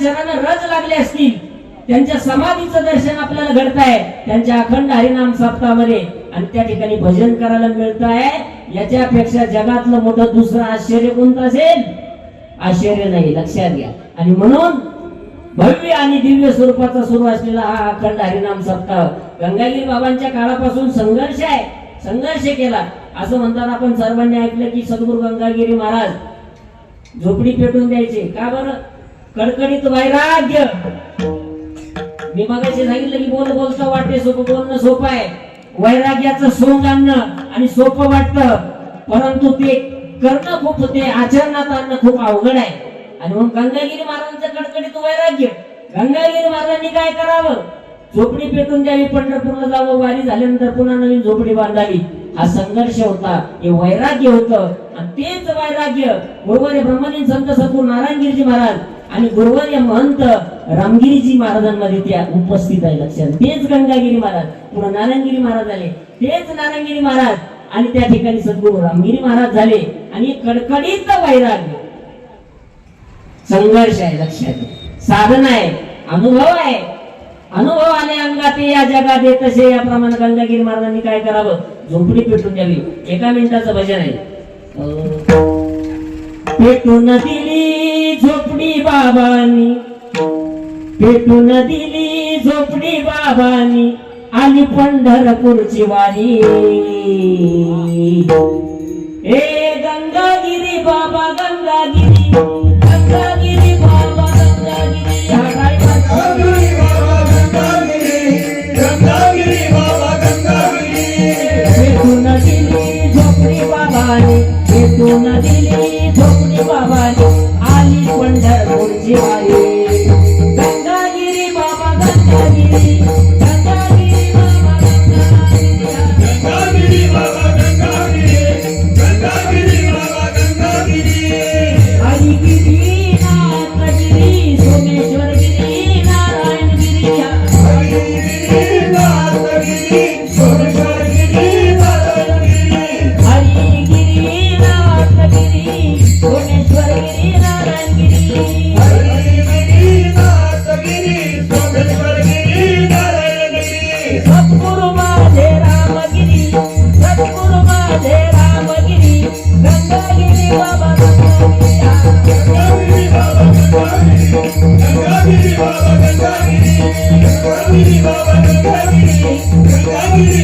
चरण रज लागले असतील त्यांच्या समाधीचं दर्शन आपल्याला घडत आहे त्यांच्या अखंड हरिनाम सप्तामध्ये आणि त्या ठिकाणी भजन करायला मिळत आहे याच्यापेक्षा जगातलं मोठं दुसरं आश्चर्य कोणतं असेल? आश्चर्य नाही लक्षात घ्या. आणि म्हणून भव्य आणि दिव्य स्वरूपाचा सुरू असलेला हा अखंड हरिनाम सप्ताह गंगागिरी बाबांच्या काळापासून संघर्ष आहे. संघर्ष केला. असं म्हणताना आपण सर्वांनी ऐकलं की सद्गुरू गंगागिरी महाराज झोपडी पेटून द्यायचे. का बरं? कडकडीत वैराग्य. मी मगाशी सांगितलं की बोल बोलता वाटते सोपं बोलणं सोपं आहे. वैराग्याचं सोंग आणणं आणि सोपं वाटतं. परंतु ते करणं खूप ते आचरणात आणणं खूप अवघड आहे. आणि मग गंगागिरी महाराजांचं कडकडीत वैराग्य. गंगागिरी महाराजांनी काय करावं? झोपडी पेटून द्यावी पंढरपूरला जावं वारी झाल्यानंतर पुन्हा नवीन झोपडी बांधावी. हा संघर्ष होता हे वैराग्य होतं. आणि तेच वैराग्य गुरुवारी ब्रह्मलीन संत सद्गुरू नारायणगिरीजी महाराज आणि गुरुवारी महंत रामगिरीजी महाराजांमध्ये त्या उपस्थित आहे लक्षात. तेच गंगागिरी महाराज पुन्हा नारायणगिरी महाराज आले. तेच नारायणगिरी महाराज आणि त्या ठिकाणी सद्गुरु रामगिरी महाराज झाले आणि कडकडीत वैराग्य. संघर्ष आहे लक्षात. साधन आहे अनुभव आहे. अनुभव आले अंगात या जगात येत तसे याप्रमाणे गंगागिरी महाराजांनी काय करावं? झोपडी पेटून द्यावी. एका मिनिटाचं भजन आहे. पेटून दिली. बाबानी. पेटून दिली झोपडी बाबानी. आली पंढरपूरची वारी. ए गंगागिरी बाबा गंगागिरी. गंगागिरी बाबा गंगागिरी. पेटून दिली झोपडी बाबानी. पेटून दिली झोपडी बाबानी. गंगागिरी बाबा गंगागिरी गंगागिरी காவிரி காவிரி காவிரி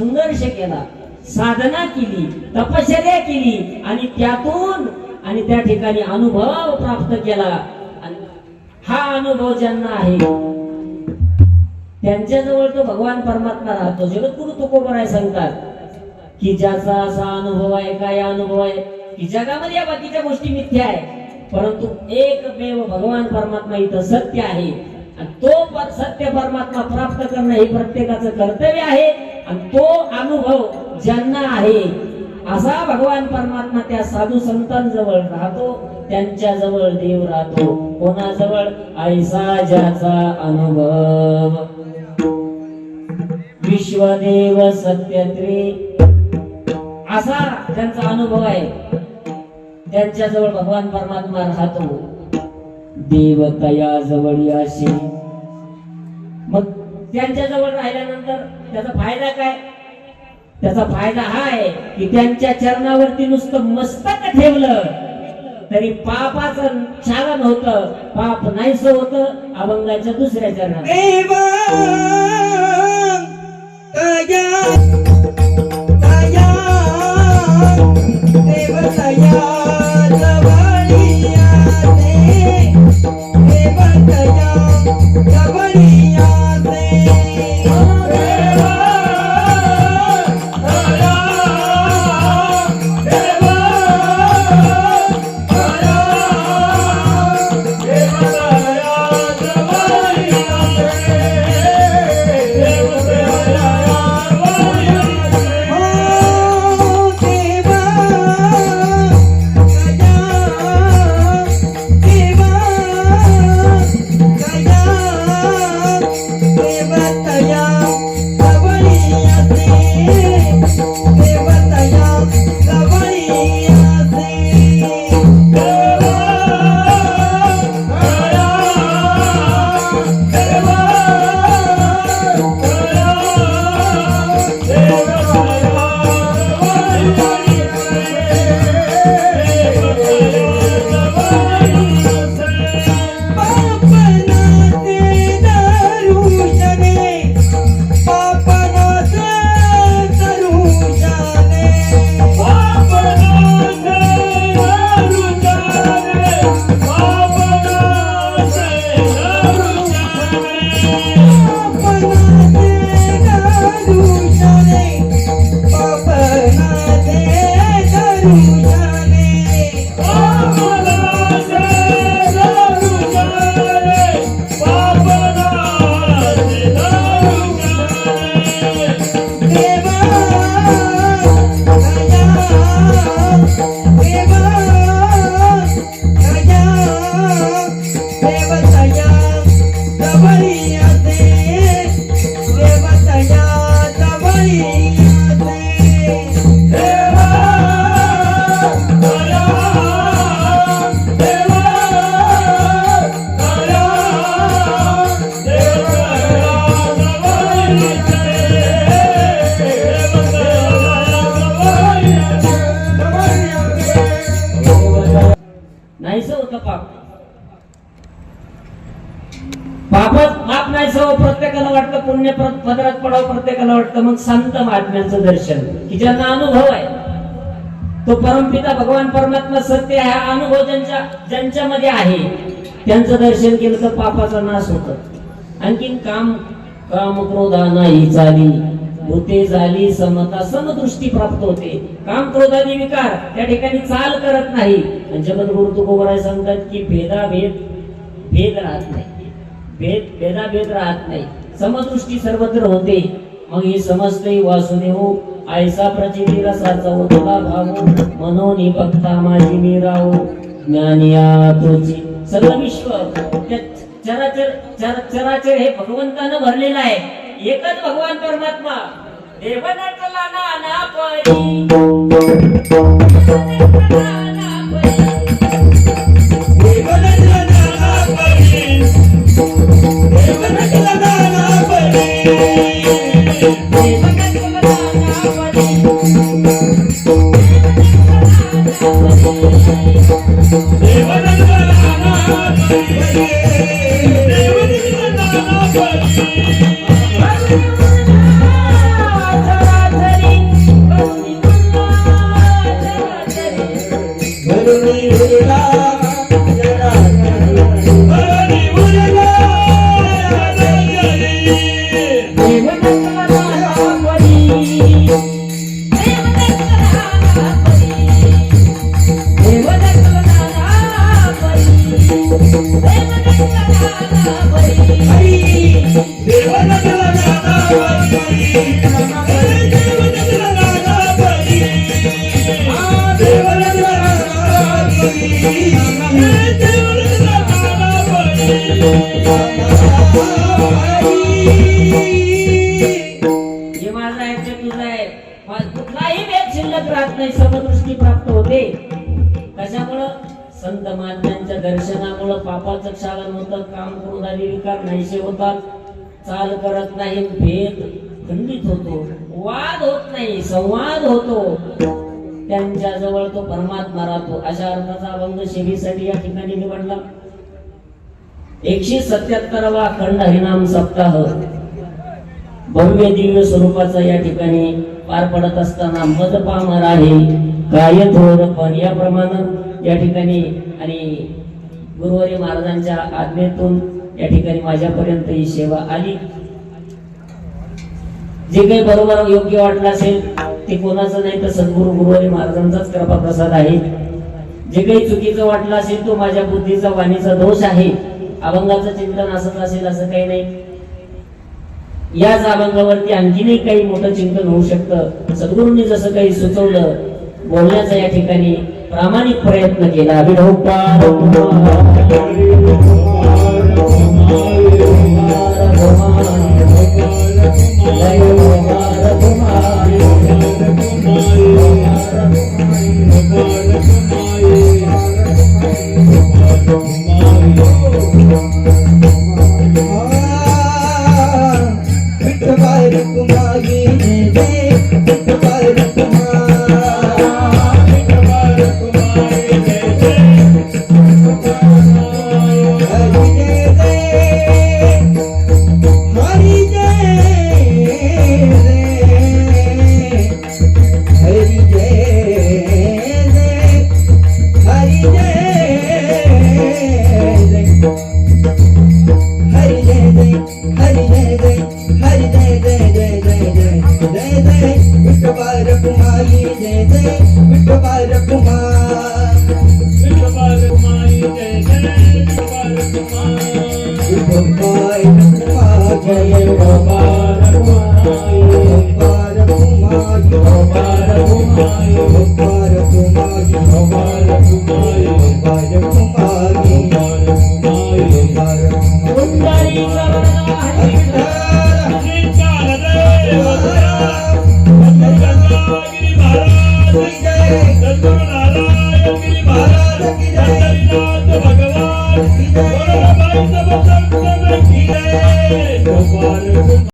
संघर्ष केला साधना केली तपश्चर्या केली आणि त्यातून आणि त्या ठिकाणी अनुभव प्राप्त केला. आणि हा अनुभव ज्यांना आहे त्यांच्याजवळ तो भगवान परमात्मा राहतो. जगद्गुरु तुकोबराय सांगतात की ज्याचा असा अनुभव आहे काय अनुभव आहे की जगामध्ये या बाकीच्या गोष्टी मिथ्या आहे परंतु एकमेव भगवान परमात्मा इथं सत्य आहे. आणि तो सत्य परमात्मा प्राप्त करणं हे प्रत्येकाचं कर्तव्य आहे. आणि तो अनुभव ज्यांना आहे असा भगवान परमात्मा त्या साधू संतांजवळ राहतो त्यांच्या जवळ देव राहतो. कोणाजवळ? ऐसा ज्याचा अनुभव. विश्वदेव सत्यत्री. असा त्यांचा अनुभव आहे. त्यांच्याजवळ भगवान परमात्मा राहतो. देवतया जवळ अशी मग त्यांच्याजवळ राहिल्यानंतर त्याचा फायदा काय? त्याचा फायदा हा आहे की त्यांच्या चरणावरती नुसतं मस्तक ठेवलं तरी पापाचं चालन होत पाप नाहीस होतं अभंगाच्या दुसऱ्या चरणात. पापच पाप प्रत्येकाला वाटतं पुण्य पदरात पडावं प्रत्येकाला वाटतं मग संत महात्म्यांचं दर्शन. की ज्यांना अनुभव आहे. तो परमपिता भगवान परमात्मा सत्य हा अनुभव ज्यांच्या ज्यांच्यामध्ये आहे त्यांचं दर्शन केलं तर पापाचा नाश होत. आणखीन काम काम क्रोधा नाही चाली होते झाली समता समदृष्टी प्राप्त होते. काम क्रोधाने विकार त्या ठिकाणी चाल करत नाही. आणि जगद्गुरु तुकोबराय सांगतात की भेदाभेद भेद राहत नाही. भेद भेदाभेद राहत नाही. समदृष्टी सर्वत्र होते. मग ही समजते वासुदेव आयसा प्रचिती रसाचा उतला भाव मनोनी भक्ता माझी मी राहू ज्ञानिया तुझी सगळं विश्व त्या चराचर चर- चराचर हे भगवंतानं भरलेलं आहे. एकच भगवान परमात्मा. देवनटला ना ना परी. चराचरी हे माझा कुठलाही वेग शिल्लक राहत नाही समदृष्टी प्राप्त होते. कशामुळं? संत महात्म्यांच्या दर्शनामुळं पापाचं क्षालन काम करून आले विकार नाहीसे होतात. चाल करत नाही भेद खंडित होतो वाद होत नाही संवाद होतो. त्यांच्या जवळ तो परमात्मा राहतो. अशा अर्थाचा अभंग सेवेसाठी या ठिकाणी निवडला. एकशे सत्याहत्तरावा अखंड हरिनाम सप्ताह भव्य दिव्य स्वरूपाचा या ठिकाणी पार पडत असताना मदपा पामर आहे काय थोर पण याप्रमाणे या ठिकाणी आणि गुरुवारी महाराजांच्या आज्ञेतून या ठिकाणी माझ्यापर्यंत ही सेवा आली. जे काही बरोबर योग्य वाटलं असेल ते कोणाचं नाही तर सद्गुरु गुरुवारी महाराजांचाच कृपा प्रसाद आहे. जे काही चुकीचं वाटलं असेल तो माझ्या बुद्धीचा वाणीचा दोष आहे. अभंगाचं चिंतन असंच असेल असं काही नाही. याच अभंगावरती आणखीनही काही मोठं चिंतन होऊ शकतं. सद्गुरूंनी जसं काही सुचवलं बोलण्याचा या ठिकाणी प्रामाणिक प्रयत्न केला. Oh,